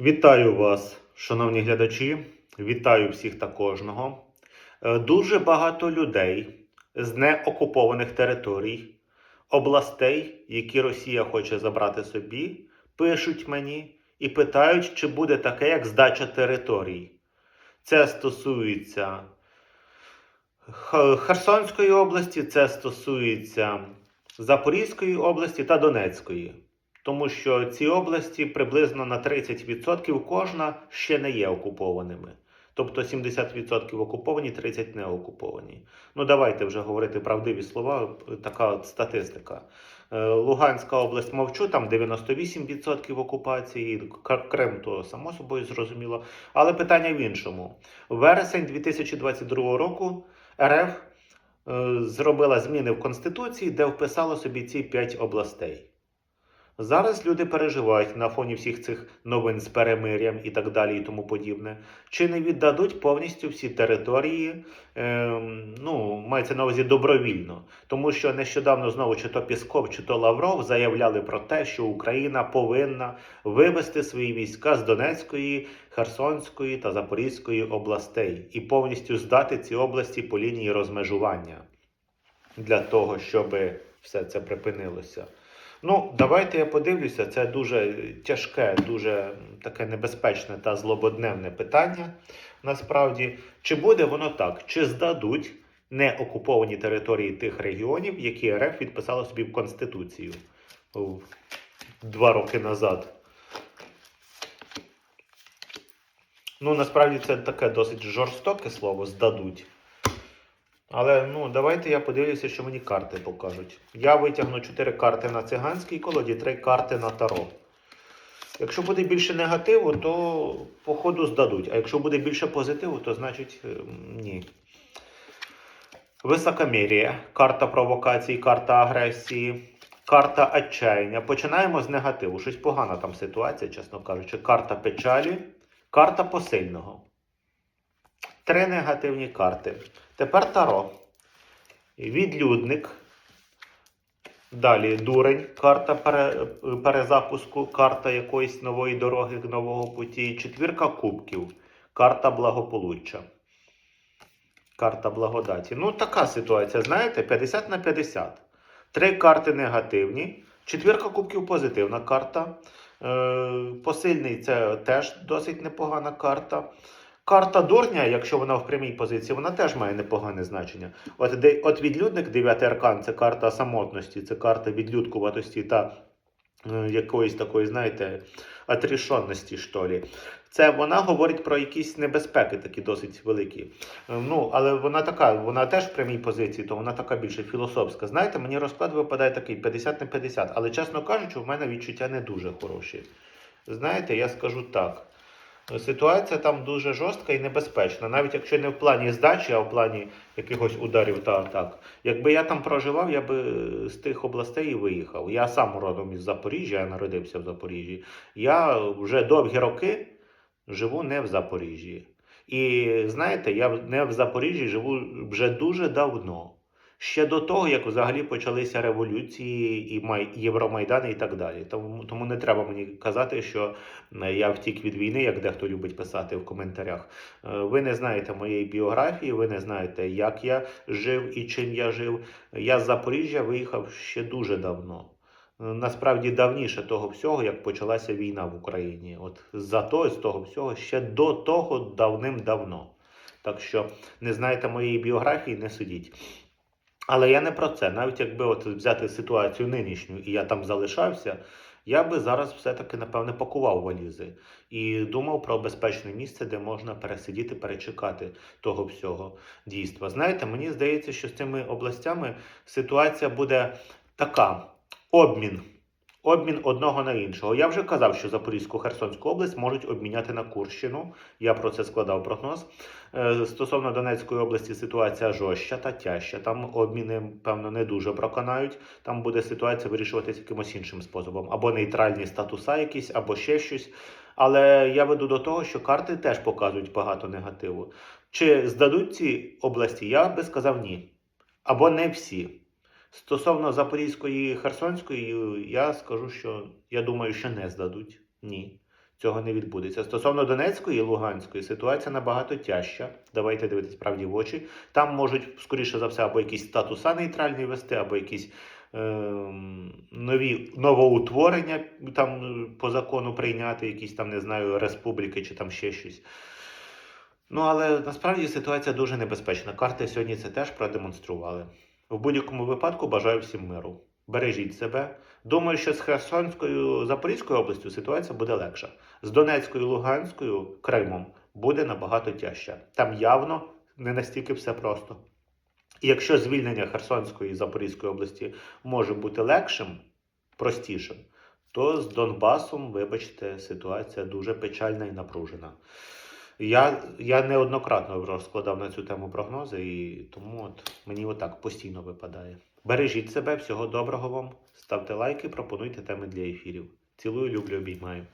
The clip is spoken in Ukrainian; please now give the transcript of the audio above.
Вітаю вас, шановні глядачі. Вітаю всіх та кожного. Е, Дуже багато людей з неокупованих територій, областей, які Росія хоче забрати собі, пишуть мені і питають, чи буде таке, як здача територій. Це стосується Херсонської області, це стосується Запорізької області та Донецької. Тому що ці області приблизно на 30% кожна ще не є окупованими. Тобто 70% окуповані, 30% не окуповані. Ну давайте вже говорити правдиві слова, така от статистика. Е, Луганська область мовчу, там 98% окупації, Крим то само собою зрозуміло. Але питання в іншому. Вересень 2022 року РФ е, зробила зміни в Конституції, де вписала собі ці 5 областей. Зараз люди переживають на фоні всіх цих новин з перемир'ям і так далі, і тому подібне. Чи не віддадуть повністю всі території, ем, ну, мається на увазі добровільно. Тому що нещодавно знову чи то Пісков, чи то Лавров заявляли про те, що Україна повинна вивести свої війська з Донецької, Херсонської та Запорізької областей і повністю здати ці області по лінії розмежування для того, щоб все це припинилося. Ну, давайте я подивлюся. Це дуже тяжке, дуже таке небезпечне та злободневне питання. Насправді, чи буде воно так? Чи здадуть неокуповані території тих регіонів, які РФ відписала собі в Конституцію два роки назад? Ну, насправді це таке досить жорстоке слово здадуть. Але ну давайте я подивлюся, що мені карти покажуть. Я витягну 4 карти на циганській колоді, 3 карти на таро. Якщо буде більше негативу, то походу здадуть. А якщо буде більше позитиву, то значить ем, ні. Високомір'я, карта провокації, карта агресії, карта отчаяння. Починаємо з негативу. Щось погана там ситуація, чесно кажучи. Карта печалі, карта посильного. Три негативні карти. Тепер Таро. Відлюдник. Далі дурень, карта пере, перезапуску, карта якоїсь нової дороги, нового путі. Четвірка кубків, карта благополуччя. Карта благодаті. Ну, така ситуація, знаєте, 50 на 50. Три карти негативні. Четвірка кубків позитивна карта. Е, посильний це теж досить непогана карта. Карта дурня, якщо вона в прямій позиції, вона теж має непогане значення. От, де, от відлюдник, дев'ятий аркан, це карта самотності, це карта відлюдкуватості та е, якоїсь такої, знаєте, отрішонності, що лі. Це вона говорить про якісь небезпеки, такі досить великі. Е, Ну, але вона така, вона теж в прямій позиції, то вона така більше філософська. Знаєте, мені розклад випадає такий 50 на 50, але чесно кажучи, в мене відчуття не дуже хороші. Знаєте, я скажу так. Ситуація там дуже жорстка і небезпечна, навіть якщо не в плані здачі, а в плані якихось ударів та атак. Якби я там проживав, я би з тих областей і виїхав. Я сам родом із Запоріжжя, я народився в Запоріжжі. Я вже довгі роки живу не в Запоріжжі. І знаєте, я не в Запоріжжі живу вже дуже давно. Ще до того, як взагалі почалися революції і май... Євромайдани і так далі. Тому, тому не треба мені казати, що е, я втік від війни, як дехто любить писати в коментарях. Е, Ви не знаєте моєї біографії, ви не знаєте, як я жив і чим я жив. Я з Запоріжжя виїхав ще дуже давно. Е, Насправді давніше того всього, як почалася війна в Україні. От за то, з того всього, ще до того давним-давно. Так що не знаєте моєї біографії, не судіть. Але я не про це. Навіть якби от взяти ситуацію нинішню, і я там залишався, я би зараз все-таки, напевне, пакував валізи і думав про безпечне місце, де можна пересидіти, перечекати того всього дійства. Знаєте, мені здається, що з цими областями ситуація буде така: обмін. Обмін одного на іншого. Я вже казав, що Запорізьку Херсонську область можуть обміняти на Курщину. Я про це складав прогноз. Е, Стосовно Донецької області ситуація жорстча та тяжча. Там обміни, певно, не дуже проканають. Там буде ситуація вирішуватися якимось іншим способом. Або нейтральні статуса якісь, або ще щось. Але я веду до того, що карти теж показують багато негативу. Чи здадуть ці області? Я би сказав ні. Або не всі. Стосовно Запорізької і Херсонської, я скажу, що я думаю, що не здадуть. Ні. цього не відбудеться. Стосовно Донецької і Луганської ситуація набагато тяжча. Давайте дивитись правді в очі. Там можуть, скоріше за все, або якісь статуса нейтральні вести, або якісь ем, нові новоутворення там е, по закону прийняти, якісь там, не знаю, республіки чи там ще щось. Ну, але насправді ситуація дуже небезпечна. Карти сьогодні це теж продемонстрували. В будь-якому випадку бажаю всім миру. Бережіть себе. Думаю, що з Херсонською Запорізькою областю ситуація буде легша. З Донецькою, Луганською, Кримом буде набагато тяжча. Там явно не настільки все просто. І якщо звільнення Херсонської і Запорізької області може бути легшим, простішим, то з Донбасом, вибачте, ситуація дуже печальна і напружена. Я, я неоднократно розкладав на цю тему прогнози, і тому от мені отак постійно випадає. Бережіть себе, всього доброго вам, ставте лайки, пропонуйте теми для ефірів. Цілую, люблю, обіймаю.